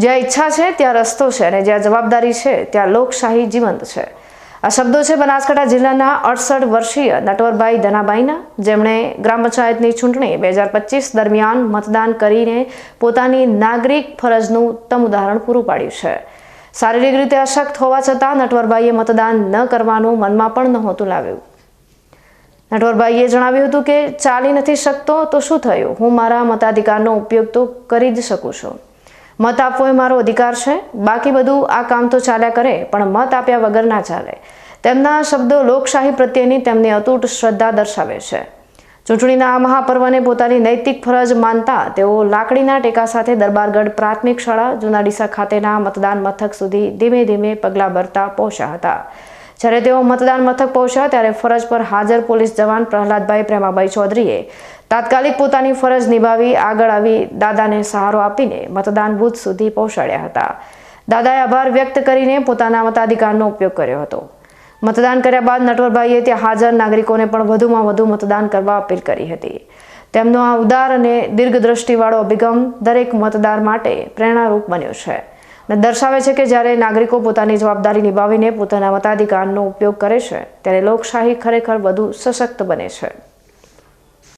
જ્યાં ઈચ્છા છે, ત્યાં રસ્તો છે અને જ્યાં જવાબદારી છે, ત્યાં લોકશાહી જીવંત છે. આ શબ્દો છે બનાસકાંઠા જિલ્લાના અડસઠ વર્ષીય નટવરભાઈ ધનાભાઈના જેમણે ગ્રામ પંચાયતની ચૂંટણી બે હજાર પચીસ દરમિયાન મતદાન કરીને પોતાની નાગરિક ફરજનું ઉત્તમ ઉદાહરણ પૂરું પાડ્યું છે. શારીરિક રીતે અશક્ત હોવા છતાં નટવરભાઈએ મતદાન ન કરવાનું મનમાં પણ નહોતું લાવ્યું. નટવરભાઈએ જણાવ્યું હતું કે, ચાલી નથી શકતો તો શું થયું? હું મારા મતાધિકારનો ઉપયોગ તો કરી જ શકું છું. મત આપવો એ મારો અધિકાર છે. બાકી બધું આ કામ તો ચાલ્યા કરે, પણ મત આપ્યા વગર ના ચાલે. તેમના શબ્દો લોકશાહી પ્રત્યેની તેમની અતૂટ શ્રદ્ધા દર્શાવે છે. ચૂંટણીના આ મહાપર્વને પોતાની નૈતિક ફરજ માનતા તેઓ લાકડીના ટેકા સાથે દરબારગઢ પ્રાથમિક શાળા જુનાડીસા ખાતેના મતદાન મથક સુધી ધીમે ધીમે પગલાં ભરતા પહોંચ્યા હતા. જ્યારે તેઓ મતદાન મથક પહોંચ્યા ત્યારે ફરજ પર હાજર પોલીસ જવાન પ્રહલાદભાઈ પ્રેમાભાઈ ચૌધરીએ તાત્કાલિક પોતાની ફરજ નિભાવી આગળ આવી દાદાને સહારો આપીને મતદાન બૂથ સુધી પહોંચાડ્યા હતા. દાદાએ આભાર વ્યક્ત કરીને પોતાના મતાધિકારનો ઉપયોગ કર્યો હતો. મતદાન કર્યા બાદ નટવરભાઈએ ત્યાં હાજર નાગરિકોને પણ વધુમાં વધુ મતદાન કરવા અપીલ કરી હતી. તેમનો આ ઉદાર અને દીર્ઘદ્રષ્ટિવાળો અભિગમ દરેક મતદાર માટે પ્રેરણારૂપ બન્યો છે. દર્શાવે છે કે જ્યારે નાગરિકો પોતાની જવાબદારી નિભાવીને પોતાના મતાધિકારનો ઉપયોગ કરે છે, ત્યારે લોકશાહી ખરેખર વધુ સશક્ત બને છે.